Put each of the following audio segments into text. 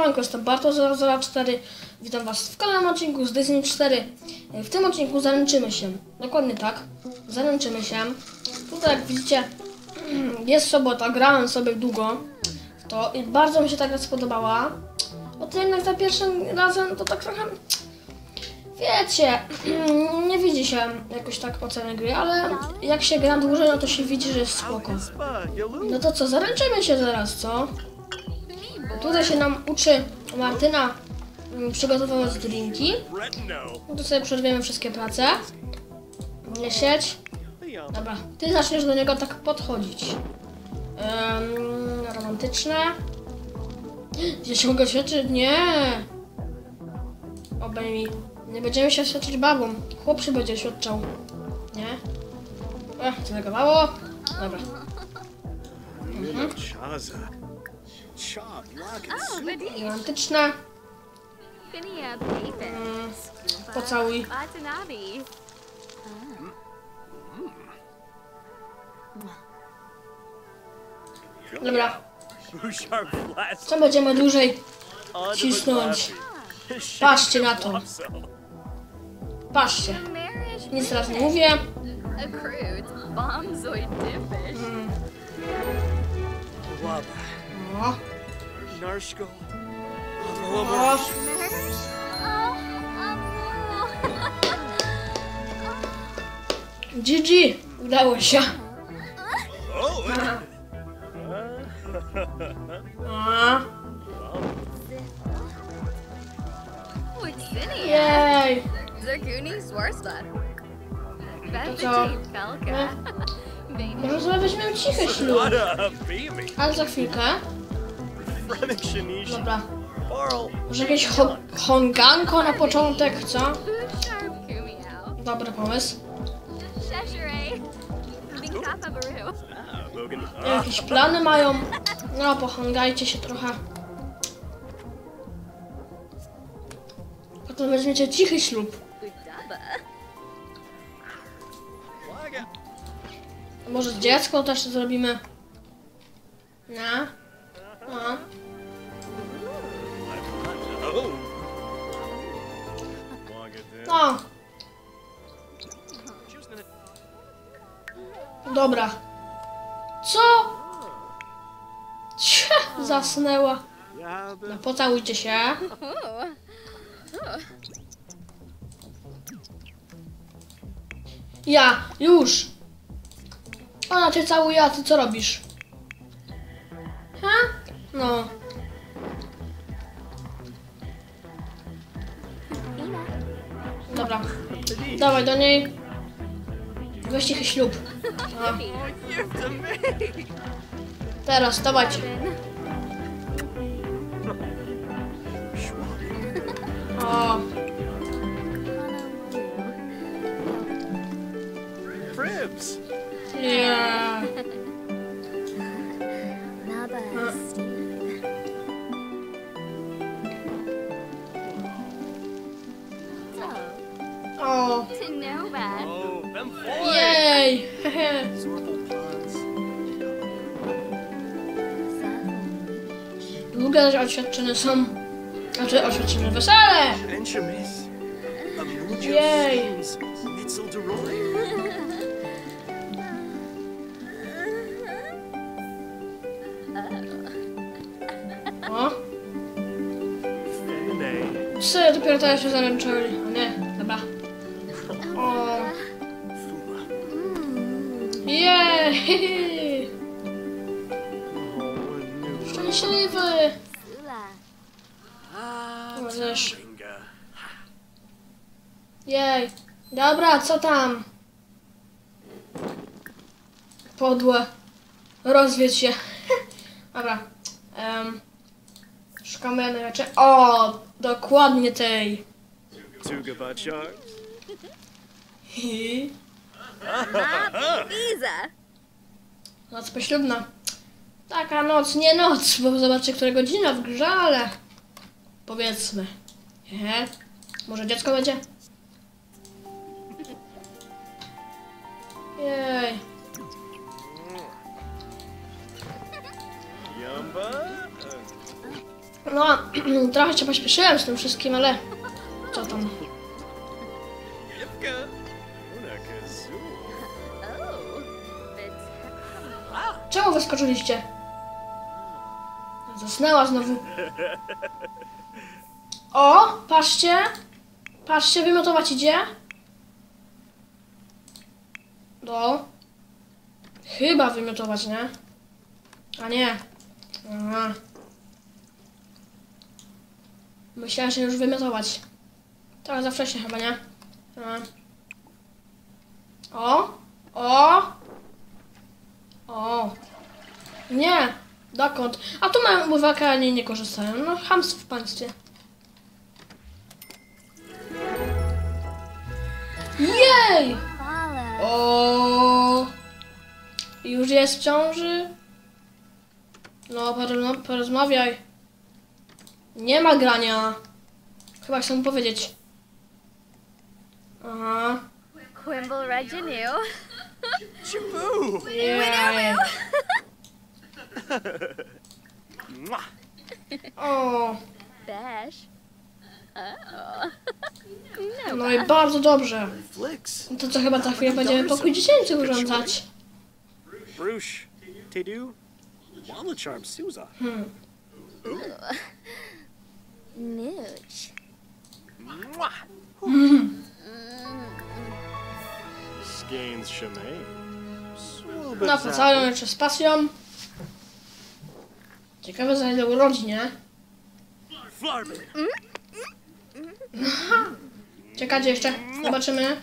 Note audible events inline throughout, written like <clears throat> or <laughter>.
Siemanko, jestem Barto004. Witam Was w kolejnym odcinku z Disney 4. W tym odcinku zaręczymy się. Dokładnie tak. Zaręczymy się. Tutaj jak widzicie <clears throat> jest sobota, grałem sobie długo. w To i bardzo mi się ta gra spodobała. O to jednak za pierwszym razem to tak trochę... Wiecie, <clears throat> nie widzi się jakoś tak oceny gry, ale jak się gra dłużej, no to się widzi, że jest spoko. No to co, zaręczymy się zaraz, co? Tutaj się nam uczy Martyna mm, przygotowywać drinki. No to sobie przerwiemy wszystkie prace. Siedź. Dobra, ty zaczniesz do niego tak podchodzić. Um, romantyczne. Gdzie się mogę świadczyć? Nie. Obejmij. Nie będziemy się świadczyć babą. Chłop się będzie świadczał. Nie? Ech, zalegowało. Dobra. Chaza. Romantyczne. Mm, pocałuj. Dobra. Co będziemy dłużej cisnąć? Patrzcie na to. Patrzcie. Nic teraz nie mówię. Mm, Narshko. o, Marriage. Oh, um, GG. Udało się. Oh. Jej. Zakuni Swarsla. co? Bevity Felka. Może weźmiemy cichy ślub. Ale za chwilkę. Dobra. Może jakieś ho honganko na początek, co? Dobry pomysł. Jakieś plany mają. No, pohangajcie się trochę. Potem weźmiecie cichy ślub. Może dziecko też zrobimy. No. Dobra. Co? Cie, zasnęła. No, pocałujcie się. Ja, już. Ona cię całuje, a ty co robisz? Ha? No. Dobra. Dawaj do niej. Weź cichy ślub. A, teraz, dawajcie. O, jej. Ponds. Długie oświadczyny są. Znaczy oświadczyny wesele. DeRoy. O, psy dopiero teraz się zaręczyli. Nie, Szczęśliwy. Możesz. Jej. Dobra, co tam? Podłe. Rozwiedź się. <laughs> Dobra. Um, szukamy najlepiej. O, dokładnie tej. Tuga. Visa. Noc poślubna. Taka noc, nie noc, bo zobaczcie, która godzina w grze, ale powiedzmy. He. Może dziecko będzie? Jej. No, <clears throat> trochę się pośpieszyłem z tym wszystkim, ale co tam? Czemu wyskoczyliście? Zasnęła znowu. O, patrzcie. Patrzcie, wymiotować idzie. No. Chyba wymiotować, nie? A nie. Aha. Myślałem, że już wymiotować. Trochę za wcześnie chyba, nie? Aha. O! O! O! Nie! Dokąd? A tu mają umywalkę, a nie, nie korzystają. No, hamstwo w państwie. Jej! O! Już jest w ciąży? No, porozma- porozmawiaj. Nie ma grania. Chyba chcę mu powiedzieć. Aha. Quimble Reginu. Chaboo. Jej. Mwah. O, Bash. Oh. no. no i bardzo dobrze. Flicks. To co chyba za chwilę będziemy pokój dziecięcy urządzać. Bruce. Tedu. Walla charm Suza. Hmm. Nooch. Mwah. Mm. No, pocałują jeszcze z pasją. Ciekawe za ile urodzi, nie? Flarby. <laughs> Czekajcie jeszcze, zobaczymy.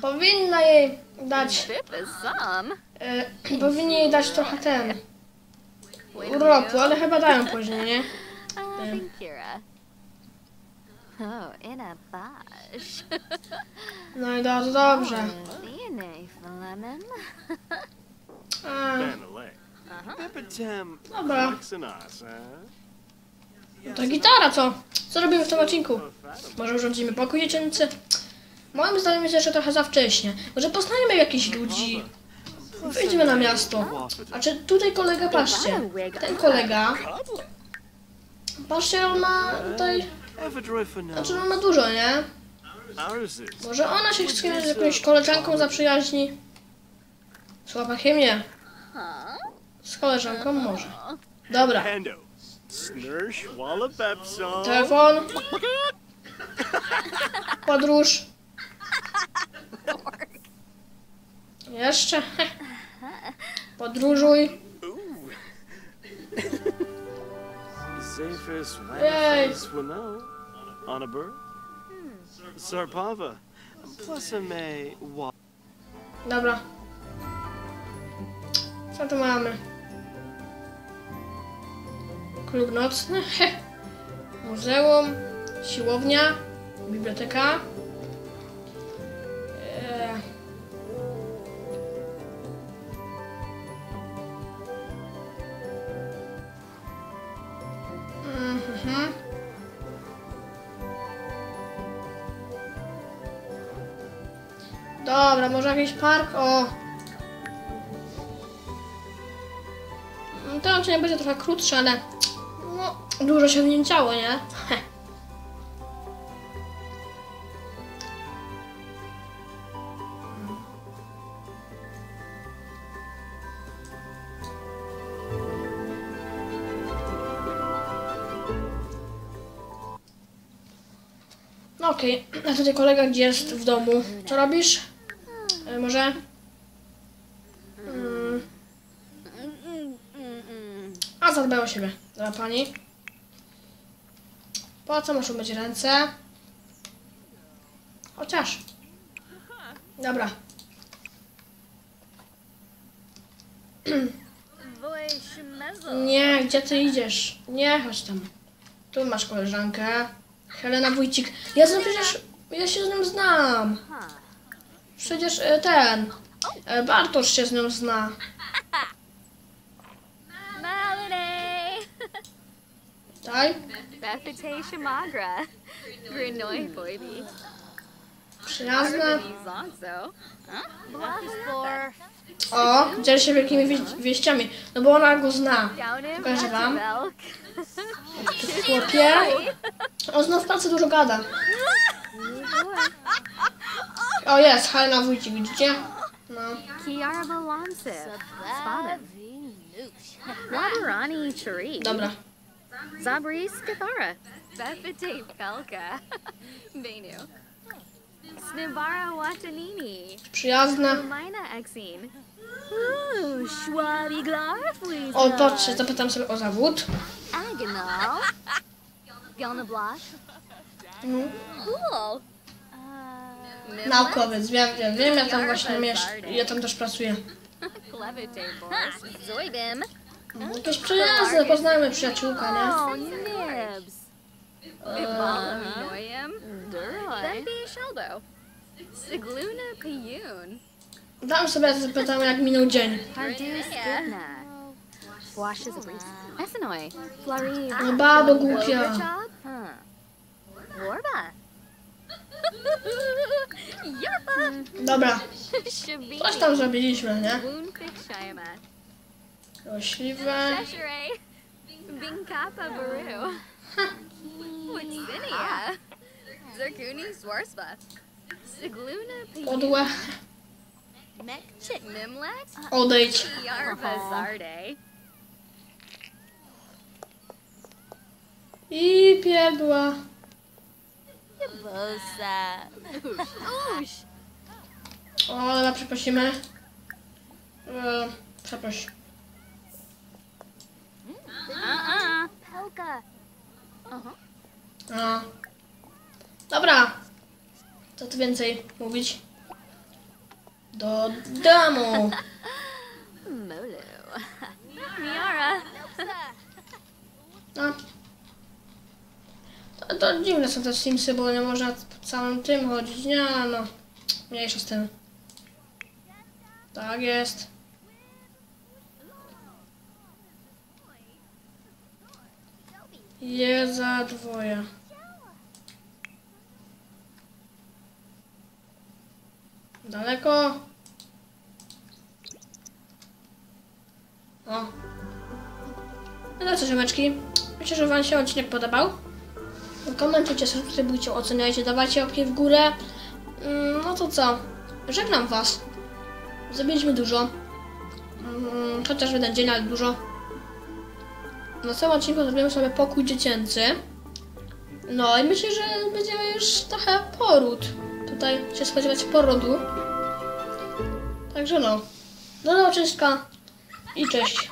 Powinna jej dać, e, <clears throat> powinni jej dać trochę ten uroku, ale chyba dają później, nie? <laughs> Kira. Oh, in a bash. <laughs> No i bardzo dobrze. Pipitem. <laughs> dobra, eh? to gitara co? Co robimy w tym odcinku? Może urządzimy pokój dziecięcy? Moim zdaniem jest jeszcze trochę za wcześnie. Może poznajmy jakichś ludzi. Wyjdźmy na miasto. A czy tutaj kolega, patrzcie. Ten kolega, patrzcie, on ma tutaj, znaczy on ma dużo, nie? Może ona się z kimś, z jakąś koleżanką zaprzyjaźni? Z chłopakiem nie. Z koleżanką może. Dobra. Telefon. Podróż. Jeszcze. <laughs> Podróżuj. Yay. Wafis Wano. Onabur. Sarpava. Plus a may wa. Dobra. Co tu mamy? Klub nocny. <laughs> Muzeum. Siłownia. Biblioteka. Dobra, może jakiś park? O! Mm, Ten odcinek będzie trochę krótszy, ale no, dużo się w nim działo, nie? No okej, a tutaj kolega gdzie jest w domu? Co robisz? Może? Mm, a zadbaj o siebie. Dobra pani. Po co muszą być ręce? Chociaż. Dobra. Nie, gdzie ty idziesz? Nie, chodź tam. Tu masz koleżankę. Helena Wójcik. Ja z nią przecież... Ja się z nią znam. Przecież e, ten... e, Bartosz się z nią zna. Tak? Bethite Shamagra. Grinoi boybi. Bluff O, dzieli się wielkimi wie- wieściami. No bo ona go zna. Pokażę wam. Chłopie. On zna w pracy dużo gada. <laughs> O jest, Halina Wójcik, widzicie? No. Kiara Balansiv. Spada. Wabarani Chari. Dobra. Zabri Skathara. Befite Felka. <laughs> Benu. Snibara Watanini. Przyjazna. O, patrzcie, zapytam sobie o zawód. Agonal. Gonna <laughs> Blush. Mhm. Cool. Naukowiec, wiem, wiem, wiem, ja tam właśnie miesz- ja tam też pracuję. Boris. Zoidem. Jakieś przyjazne, poznajmy przyjaciółka, nie? Piyun. Dam sobie zapytam, jak minął dzień. No babo głupia. Warba. Dobra, coś tam zrobiliśmy, nie? Rośliwe. Binkapa Baru. Witsinia. Zerkuni Swarspa. Sigluna Piyun. Podłe. Odejdź. I pierdła. Bosa. Oosh. O, dobra, przeprosimy. E, przeproś. Uh-uh. Pelka. No. Dobra. Co tu więcej mówić? Do domu. <laughs> To, dziwne są te Simsy, bo nie można po całym tym chodzić. Nie, no. Mniejsza z tym. Tak jest. Je za dwoje. Daleko. O. No co, ziomeczki? Myślę, że Wam się odcinek podobał. Komentujcie, subskrybujcie, oceniajcie, dawajcie łapki w górę. Mm, No to co? Żegnam Was. Zrobiliśmy dużo. Mm, Chociaż jeden dzień, ale dużo. Na całym odcinku zrobimy sobie pokój dziecięcy. No i myślę, że będziemy już trochę poród. Tutaj się spodziewać porodu. Także no. Do zobaczenia i cześć.